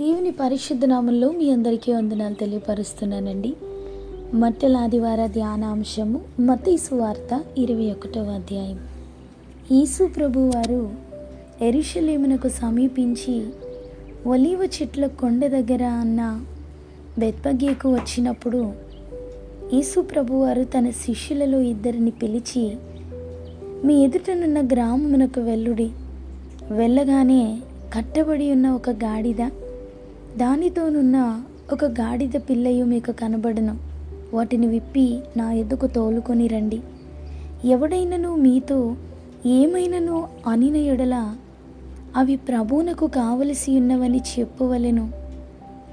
దేవుని పరిశుద్ధ నామంలో మీ అందరికీ వందనాలు తెలియపరుస్తున్నానండి. మట్టెల ఆదివార ధ్యానాంశము మతీసు వార్త ఇరవై ఒకటవ అధ్యాయం. యేసు ప్రభు వారు ఎరుషలేమునకు సమీపించి ఒలీవ చెట్ల కొండ దగ్గర అన్న బెత్పగేకు వచ్చినప్పుడు యేసు ప్రభు వారు తన శిష్యులలో ఇద్దరిని పిలిచి మీ ఎదుటనున్న గ్రామమునకు వెళ్ళుడి. వెళ్ళగానే కట్టబడి ఉన్న ఒక గాడిద దానితోనున్న ఒక గాడిద పిల్లయు మీకు కనబడను. వాటిని విప్పి నా ఎద్దుకు తోలుకొని రండి. ఎవడైనను మీతో ఏమైనను అనిన ఎడల అవి ప్రభువునకు కావలసి ఉన్నవని చెప్పవలెను.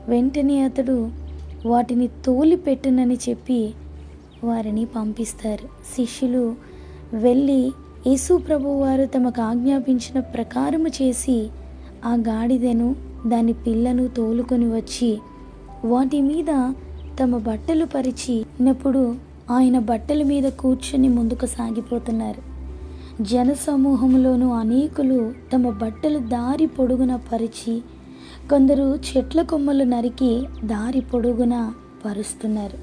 వెంటనే అతడు వాటిని తోలిపెట్టనని చెప్పి వారిని పంపిస్తారు. శిష్యులు వెళ్ళి యేసు ప్రభు వారు తమకు ఆజ్ఞాపించిన ప్రకారము చేసి ఆ గాడిదను దాని పిల్లను తోలుకొని వచ్చి వాటి మీద తమ బట్టలు పరిచినప్పుడు ఆయన బట్టల మీద కూర్చొని ముందుకు సాగిపోతున్నారు. జన సమూహంలోనూ అనేకులు తమ బట్టలు దారి పొడుగున పరిచి కొందరు చెట్ల కొమ్మలు నరికి దారి పొడుగున పరుస్తున్నారు.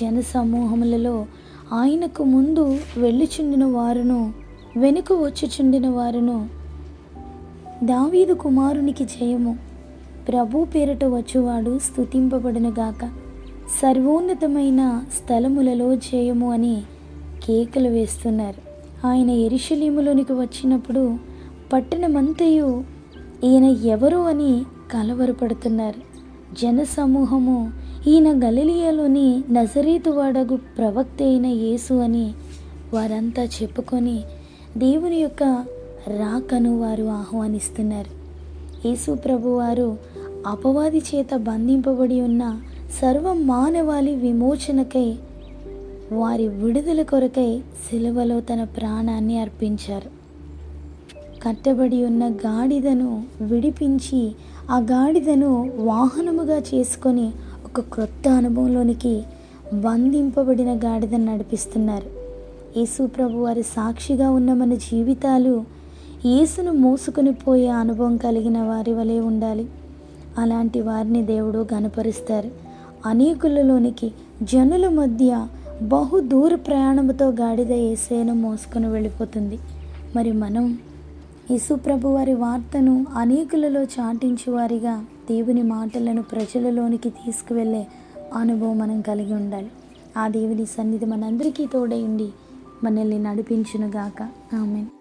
జన సమూహములలో ఆయనకు ముందు వెళ్ళిచుండిన వారును వెనుక వచ్చిచుండిన వారును దావీదు కుమారునికి జయము. ప్రభు పేరట వచ్చువాడు స్తుతింపబడునుగాక సర్వోన్నతమైన స్థలములలో జయము అని కేకలు వేస్తున్నారు. ఆయన ఎరిశలీములోనికి వచ్చినప్పుడు పట్టణమంతయు ఈయన ఎవరు అని కలవరపడుతున్నారు. జనసమూహము ఈయన గలిలియాలోని నజరీతు వాడగు ప్రవక్త అయిన యేసు అని వారంతా చెప్పుకొని దేవుని యొక్క రాకను వారు ఆహ్వానిస్తున్నారు. యేసు ప్రభువారు అపవాది చేత బంధింపబడి ఉన్న సర్వ మానవాళి విమోచనకై వారి విడుదల కొరకై సిలువలో తన ప్రాణాన్ని అర్పించారు. కట్టబడి ఉన్న గాడిదను విడిపించి ఆ గాడిదను వాహనముగా చేసుకొని ఒక క్రొత్త అనుభవంలోనికి బంధింపబడిన గాడిదను నడిపిస్తున్నారు. యేసు ప్రభు వారి సాక్షిగా ఉన్న మన జీవితాలు యేసును మోసుకొని పోయే అనుభవం కలిగిన వారి వలె ఉండాలి. అలాంటి వారిని దేవుడు గనపరుస్తారు అనేకులలోనికి జనుల మధ్య బహు దూర ప్రయాణంతో గాడిద ఏసేను మోసుకొని వెళ్ళిపోతుంది. మరి మనం యేసుప్రభు వారి వార్తను అనేకులలో చాటించి వారిగా దేవుని మాటలను ప్రజలలోనికి తీసుకువెళ్ళే అనుభవం మనం కలిగి ఉండాలి. ఆ దేవుని సన్నిధి మనందరికీ తోడై ఉండి మనల్ని నడిపించునుగాక. ఆమెను.